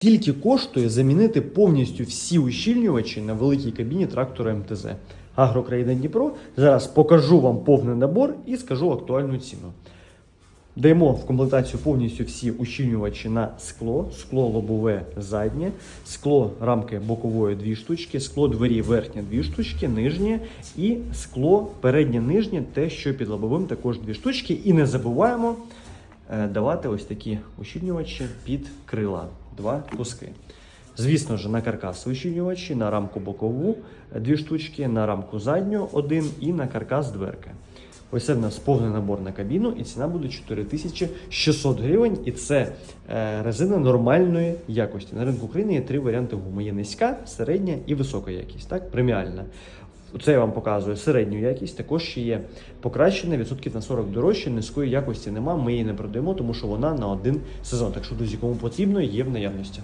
Скільки коштує замінити повністю всі ущільнювачі на великій кабіні трактора МТЗ? Агрокраїна Дніпро. Зараз покажу вам повний набор і скажу актуальну ціну. Даємо в комплектацію повністю всі ущільнювачі на скло, скло лобове заднє, скло рамки бокової дві штучки, скло двері верхнє дві штучки, нижнє і скло переднє нижнє, те, що під лобовим також дві штучки. І не забуваємо е, давати ось такі ущільнювачі під крила, два куски. Звісно ж, на каркас ущільнювачі, на рамку бокову е, дві штучки, на рамку задню один і на каркас дверки. Ось це в нас повний набор на кабіну, і ціна буде 4600 гривень. І це е, резина нормальної якості. На ринку України є три варіанти гуми: є низька, середня і висока якість, так? Преміальна. Це я вам показую середню якість. Також ще є покращена, відсотків на 40 дорожче, низької якості нема. Ми її не продаємо, тому що вона на один сезон. Так що, друзі, кому потрібно, є в наявності.